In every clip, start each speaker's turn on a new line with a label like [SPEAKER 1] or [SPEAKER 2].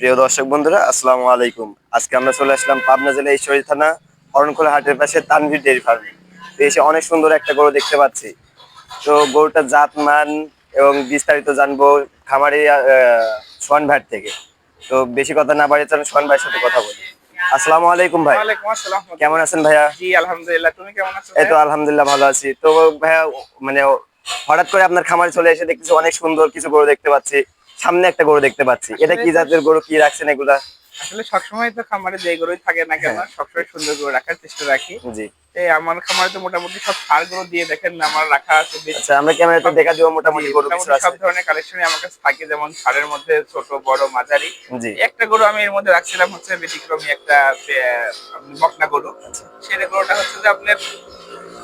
[SPEAKER 1] প্রিয় দর্শক বন্ধুরা আসসালামু আলাইকুম। আজকে আমরা চলে আসলাম পাবনা জেলা ঈশ্বরী থানা অরণখোলা হাটের পাশে তানভীর ডেয়ারি ফার্মে। এসে অনেক সুন্দর একটা গরু দেখতে পাচ্ছি। তো গরুটার জাত মান এবং বিস্তারিত জানব খামারি সোহান ভাইয়ের থেকে। তো বেশি কথা না বাড়িয়ে চলেন সোহান ভাইয়ের সাথে কথা বলি। আসসালামু আলাইকুম ভাই। কেমন আছেন ভাইয়া?
[SPEAKER 2] জি আলহামদুলিল্লাহ তুমি কেমন আছো
[SPEAKER 1] এই তো আলহামদুলিল্লাহ ভালো আছি। তো ভাইয়া মানে হঠাৎ করে আপনার খামারে চলে এসে দেখতেছি অনেক সুন্দর কিছু গরু দেখতে পাচ্ছি। সামনে একটা গরু দেখতে পাচ্ছি। এটা কি জাতের গরু? কি রাখছেন এগুলা?
[SPEAKER 2] আসলে সবসময় তো খামারে যে গরুই থাকে না কেন সবসময় সুন্দর করে রাখার চেষ্টা রাখি।
[SPEAKER 1] জি।
[SPEAKER 2] এই আমার খামারে তো মোটামুটি সব সার গরু দিয়ে দেখেন না আমার রাখা আছে
[SPEAKER 1] আচ্ছা আমরা ক্যামেরাতে দেখা দিব মোটামুটি গরু কিছু আছে
[SPEAKER 2] সব ধরনের কালেকশনই আমার কাছে থাকে যেমন সারের মধ্যে ছোট বড় মাঝারি।
[SPEAKER 1] জি।
[SPEAKER 2] একটা গরু আমি এর মধ্যে রাখছিলাম হচ্ছে ব্যতিক্রমী একটা বকনা গরু।
[SPEAKER 1] আচ্ছা।
[SPEAKER 2] সেটা গরুটা হচ্ছে যে আপনার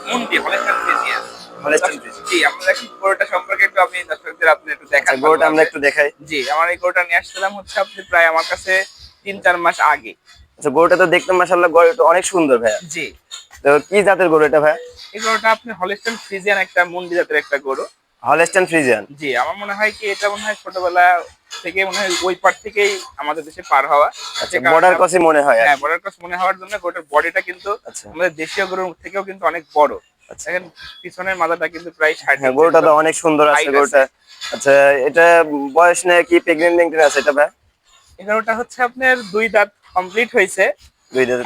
[SPEAKER 2] মুন্ডি হলেস্টান ফ্রিজিয়ান
[SPEAKER 1] Friesian।
[SPEAKER 2] জি আমরা কি গরুটা সম্পর্কে একটু আপনি দর্শকদের আপনি একটু দেখান
[SPEAKER 1] আচ্ছা গরুটা আমরা একটু দেখাই।
[SPEAKER 2] জি আমার এই গরুটা নিয়ে আসছিলাম হচ্ছে আপনি প্রায় আমার কাছে তিন চার মাস আগে।
[SPEAKER 1] আচ্ছা গরুটা তো দেখতে মাশাআল্লাহ গরুটা অনেক সুন্দর ভাইয়া।
[SPEAKER 2] জি।
[SPEAKER 1] তো কি জাতের গরু এটা ভাইয়া?
[SPEAKER 2] এই গরুটা আপনি হলিস্টান ফ্রিজিয়ান একটা মুন্ডি জাতের একটা গরু।
[SPEAKER 1] হলস্টাইন ফ্রিজিয়ান
[SPEAKER 2] জি আমার মনে হয় কি এটা মনে হয় ছোটবেলা থেকে মনে হয় ওই পার থেকেই আমাদের দেশে পার হওয়া।
[SPEAKER 1] আচ্ছা বর্ডার ক্রসই মনে হয়
[SPEAKER 2] হ্যাঁ। বর্ডার ক্রস মনে হওয়ার জন্য গরুটার বডিটা কিন্তু
[SPEAKER 1] আচ্ছা।
[SPEAKER 2] আমাদের দেশীয় গরুর থেকেও কিন্তু অনেক বড়। দেখেন পিছনের মাথাটা কিন্তু প্রায় ষাট
[SPEAKER 1] হ্যাঁ গরুটা তো অনেক সুন্দর আছে গরুটা। আচ্ছা এটা বয়স নিয়ে কি প্রেগনেন্ট মেন্টেন আছে এটা ভাই?
[SPEAKER 2] এই গরুটা হচ্ছে আপনার দুই দাঁত কমপ্লিট হয়েছে।
[SPEAKER 1] দুই দাঁত।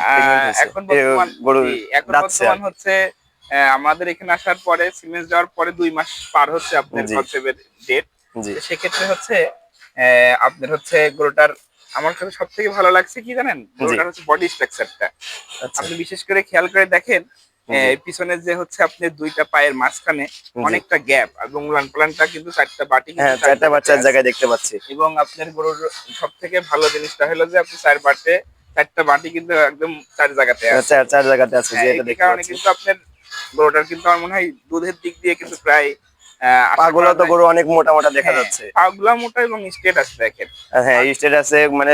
[SPEAKER 2] এখন বর্তমান
[SPEAKER 1] গরু
[SPEAKER 2] এখন বর্তমান হচ্ছে আমাদের এখানে আসার পরে সিমেন্স যাওয়ার পরে দুই মাস পার হচ্ছে আপনার কনসেপ্টের ডেট সেক্ষেত্রে হচ্ছে আপনার হচ্ছে গরুটার আমার কাছে সব থেকে ভালো লাগছে কি জানেন? গরুটার হচ্ছে বডি স্ট্রাকচারটা
[SPEAKER 1] আচ্ছা।
[SPEAKER 2] আপনি বিশেষ করে খেয়াল করে দেখেন আহ, পিছনের যে হচ্ছে আপনি দুইটা পায়ের মাঝখানে অনেকটা গ্যাপ এবং লান প্লানটা কিন্তু চারটা বাটি
[SPEAKER 1] হ্যাঁ
[SPEAKER 2] চার
[SPEAKER 1] চারটা বাচ্চার জায়গায় দেখতে পাচ্ছি।
[SPEAKER 2] এবং আপনার গরুর সব থেকে ভালো জিনিসটা হলো যে আপনি চার বাটে চারটা বাটি কিন্তু একদম চার জায়গাতে আছে।
[SPEAKER 1] চার জায়গাতে আছে যে
[SPEAKER 2] হ্যাঁ,
[SPEAKER 1] এটা দেখতে
[SPEAKER 2] কারণে কিন্তু আপনার গরুটার কিন্তু আমার মনে হয় দুধের দিক দিয়ে কিন্তু প্রায়
[SPEAKER 1] পাগুলো তো গরু অনেক মোটা মোটা দেখা
[SPEAKER 2] হ্যাঁ,
[SPEAKER 1] যাচ্ছে।
[SPEAKER 2] পাগুলা মোটা এবং স্ট্রেট আছে দেখেন।
[SPEAKER 1] হ্যাঁ স্টেট আছে মানে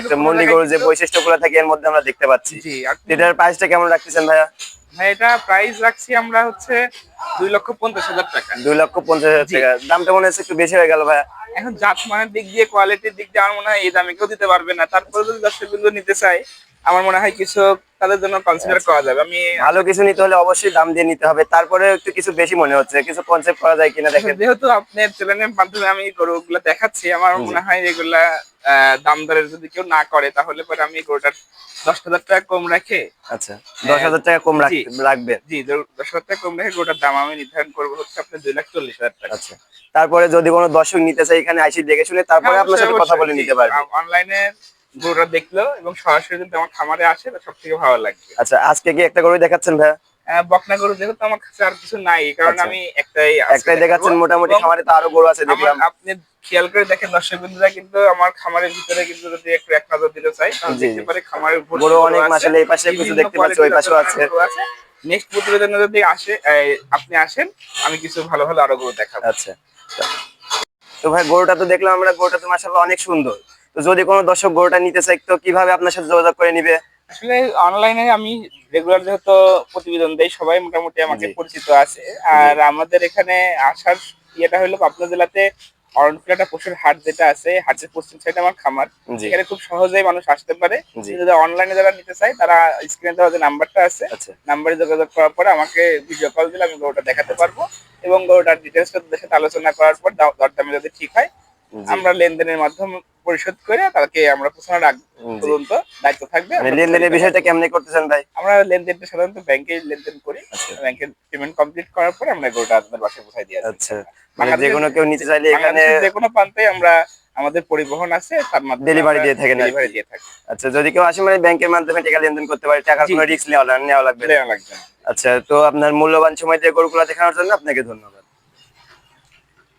[SPEAKER 1] একটা মন্ডি গরু যে বৈশিষ্ট্যগুলো থাকে এর মধ্যে আমরা দেখতে পাচ্ছি।
[SPEAKER 2] জি
[SPEAKER 1] এটার প্রাইসটা কেমন রাখতেছেন ভাইয়া?
[SPEAKER 2] হ্যাঁ, এটা প্রাইস রাখছি আমরা হচ্ছে দুই লক্ষ পঞ্চাশ হাজার টাকা।
[SPEAKER 1] দুই লক্ষ পঞ্চাশ হাজার টাকা। দামটা মনে হচ্ছে একটু বেশি হয়ে গেল ভাইয়া।
[SPEAKER 2] এখন জাত মানের দিক দিয়ে কোয়ালিটির দিক দিয়ে আমার মনে হয় এই দামে কেউ দিতে পারবে না। তারপরে যদি দর্শক বিন্দু নিতে চাই আমার মনে হয় কিছু তাদের জন্য কনসিডার করা যাবে। আমি
[SPEAKER 1] ভালো কিছু নিতে হলে অবশ্যই দাম দিয়ে নিতে হবে। তারপরে একটু কিছু বেশি মনে হচ্ছে। কিছু কনসেপ্ট করা যায় কিনা দেখেন।
[SPEAKER 2] যেহেতু আপনার চ্যানেলের মাধ্যমে আমি গরুগুলো দেখাচ্ছি। আমার মনে হয় এগুলা দাম দরের যদি কেউ না করে তাহলে পরে আমি গরুটার দশ হাজার টাকা কম রাখে
[SPEAKER 1] আচ্ছা দশ হাজার টাকা কম রাখ-
[SPEAKER 2] জি। দশ হাজার টাকা কম রেখে গরুটার দাম আমি নির্ধারণ করব হচ্ছে আপনার দুই লাখ চল্লিশ হাজার টাকা।
[SPEAKER 1] আচ্ছা তারপরে যদি কোনো দর্শক নিতে চাই এখানে আইসি দেখে শুনে তারপরে
[SPEAKER 2] হ্যাঁ,
[SPEAKER 1] আপনার সাথে কথা বলে নিতে পারবে।
[SPEAKER 2] অনলাইনে গরুটা দেখল এবং সরাসরি যদি আমার খামারে আসে সব থেকে ভালো লাগবে।
[SPEAKER 1] আচ্ছা আজকে কি একটা গরু দেখাচ্ছেন ভাইয়া?
[SPEAKER 2] আহ, বকনা গরু যেহেতু আমার কাছে আর কিছু নাই কারণ
[SPEAKER 1] আচ্ছা।
[SPEAKER 2] আমি একটাই
[SPEAKER 1] একটাই দেখাচ্ছেন মোটামুটি খামারে তো আরও গরু আছে দেখলাম।
[SPEAKER 2] আপনি খেয়াল করে দেখেন দর্শক বিন্দুরা কিন্তু আমার খামারের ভিতরে কিন্তু যদি একটু এক নজর দিতে চাই তাহলে দেখতে পারে খামারের
[SPEAKER 1] গরু অনেক
[SPEAKER 2] আছে,
[SPEAKER 1] মাসালে এই পাশে কিছু দেখতে পাচ্ছি ওই পাশেও আছে।
[SPEAKER 2] নেক্সট প্রতিবেদনে যদি আসে আপনি আসেন আমি কিছু ভালো ভালো আরও গরু দেখাবো।
[SPEAKER 1] আচ্ছা। তো ভাই গরুটা তো দেখলাম আমরা গরুটা তো মাসাল্লাহ অনেক সুন্দর। তো যদি কোনো দর্শক গরুটা নিতে চাই তো কীভাবে আপনার সাথে যোগাযোগ করে নিবে?
[SPEAKER 2] আসলে অনলাইনে আমি রেগুলার যেহেতু প্রতিবেদন দেই সবাই মোটামুটি আমাকে পরিচিত আছে। আর আমাদের এখানে আসার ইয়েটা হলো পাবনা জেলাতে অরণকুলাটা পশুর হাট যেটা আছে হাটের পশ্চিম সাইডে আমার খামার। এখানে খুব সহজেই মানুষ আসতে পারে। যদি অনলাইনে যারা নিতে চায় তারা স্ক্রিনে দেওয়া যে নাম্বারটা আছে
[SPEAKER 1] আচ্ছা।
[SPEAKER 2] নাম্বারে যোগাযোগ করার পরে আমাকে ভিডিও কল দিলে আমি গরুটা দেখাতে পারব। এবং গরুটার ডিটেলস তাদের সাথে আলোচনা করার পর দাম- দরদামে যদি ঠিক হয় আমরা লেনদেনের মাধ্যমে পরিশোধ করে তাকে আমরা পৌঁছানোর আগ পর্যন্ত দায়িত্ব থাকবে।
[SPEAKER 1] মানে লেনদেনের বিষয়টা কেমনে করতেছেন ভাই?
[SPEAKER 2] আমরা লেনদেনটা সাধারণত ব্যাংকে লেনদেন করি।
[SPEAKER 1] আচ্ছা।
[SPEAKER 2] ব্যাংকের পেমেন্ট কমপ্লিট করার পরে আমরা গরুটা আপনাদের বাসায় পৌঁছাই দিয়ে
[SPEAKER 1] আচ্ছা। মানে যে কোনো কেউ নিতে চাইলে এখানে
[SPEAKER 2] যে কোনো প্রান্তে আমরা আমাদের পরিবহন আছে তার মাধ্যমে
[SPEAKER 1] Delivery দিয়ে থাকেন
[SPEAKER 2] ডেলিভারি দিয়ে থাকি।
[SPEAKER 1] আচ্ছা যদি কেউ আসে মানে ব্যাংকের মাধ্যমে টাকা লেনদেন করতে পারে টাকার কোনো রিস্ক নেওয়া নেওয়া লাগবে না।
[SPEAKER 2] লাগবে
[SPEAKER 1] আচ্ছা তো আপনার মূল্যবান সময় দিয়ে গরুগুলা দেখানোর জন্য আপনাকে ধন্যবাদ।